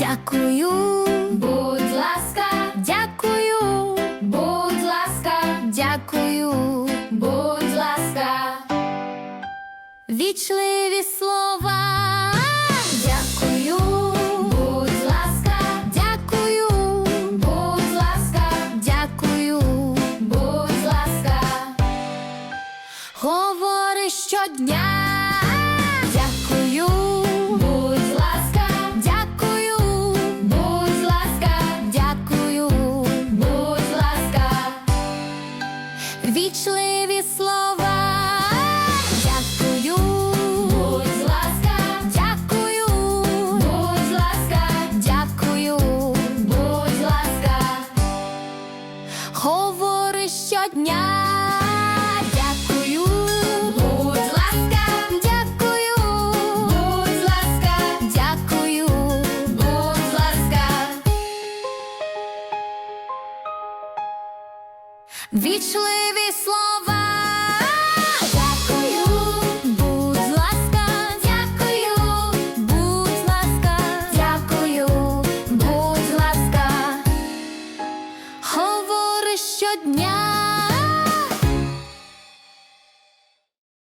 Дякую, Будь ласка, дякую, будь ласка, дякую. будь ласка, Вічливі слова. Дякую, будь Вічливі слова. Дякую, будь ласка, дякую, будь ласка, дякую. будь ласка, Говори щодня. вічливі слова. Дякую, будь ласка, дякую, будь ласка, дякую, будь ласка. Говори щодня.